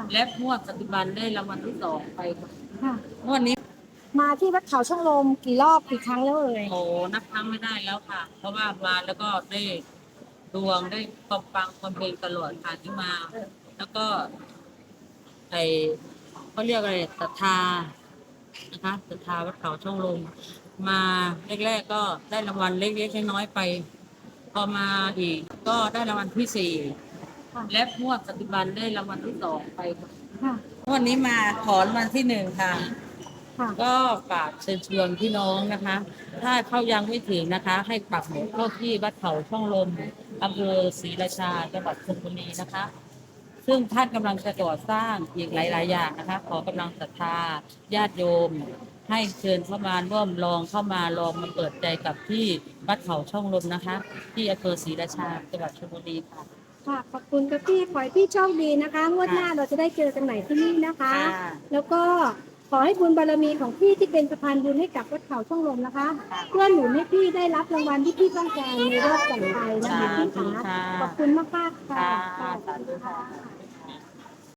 ค่ะ และงวดปัจจุบันได้รางวัลที่สองไปค่ะค่ะ งวดนี้มาที่วัดเขาช่องลมกี่รอบกี่ครั้งแล้วเอ่ยโอ้นับครั้งไม่ได้แล้วค่ะ เพราะว่ามาแล้วก็ได้ดวงได้ความปังความเพลงตลอดค่ะที่มา แล้วก็ไอเขาเรียกอะไรศรัทธานะคะศรัทธาวัดเขาช่องลมมาแรกๆก็ได้รางวัลเล็กๆน้อยๆไป พอมาอีกก็ได้รางวัลที่สี่ค่ะ และงวดปัจจุบันได้รางวัลที่สองไปค่ะค่ะ วันนี้มาถอนวันที่หนึ่งค่ะ ค่ะ ก็ฝากเชิญชวนพี่น้องนะคะ ถ้าเข้ายังไม่ถึงนะคะ ให้ปักหมุดเข้าที่วัดเขาช่องลมอำเภอศรีราชาจังหวัดชลบุรีนะคะ ซึ่งท่านกำลังจะก่อสร้างอีกหลาย ๆ อย่างนะคะ ขอกำลังศรัทธาญาติโยม ให้เชิญเข้ามาร่วมลองเข้ามาลองมาเปิดใจกับที่วัดเขาช่องลมนะคะ ที่อำเภอศรีราชาจังหวัดชลบุรีค่ะ ค่ะขอบคุณครับพี่ขอให้พี่โชคดีนะคะงวดหน้าเราจะได้เจอกันใหม่ที่นี่นะคะ ค่ะแล้วก็ขอให้บุญบารมีของพี่ที่เป็นสะพานบุญให้กับวัดเขาช่องลมนะคะค่ะ เพื่อหนุนให้พี่ได้รับรางวัลที่พี่ต้องการในรอบต่อไปนะคะพี่สาธุขาค่ะ ขอบคุณมากๆค่ะ ค่ะสาธุค่ะค่ะ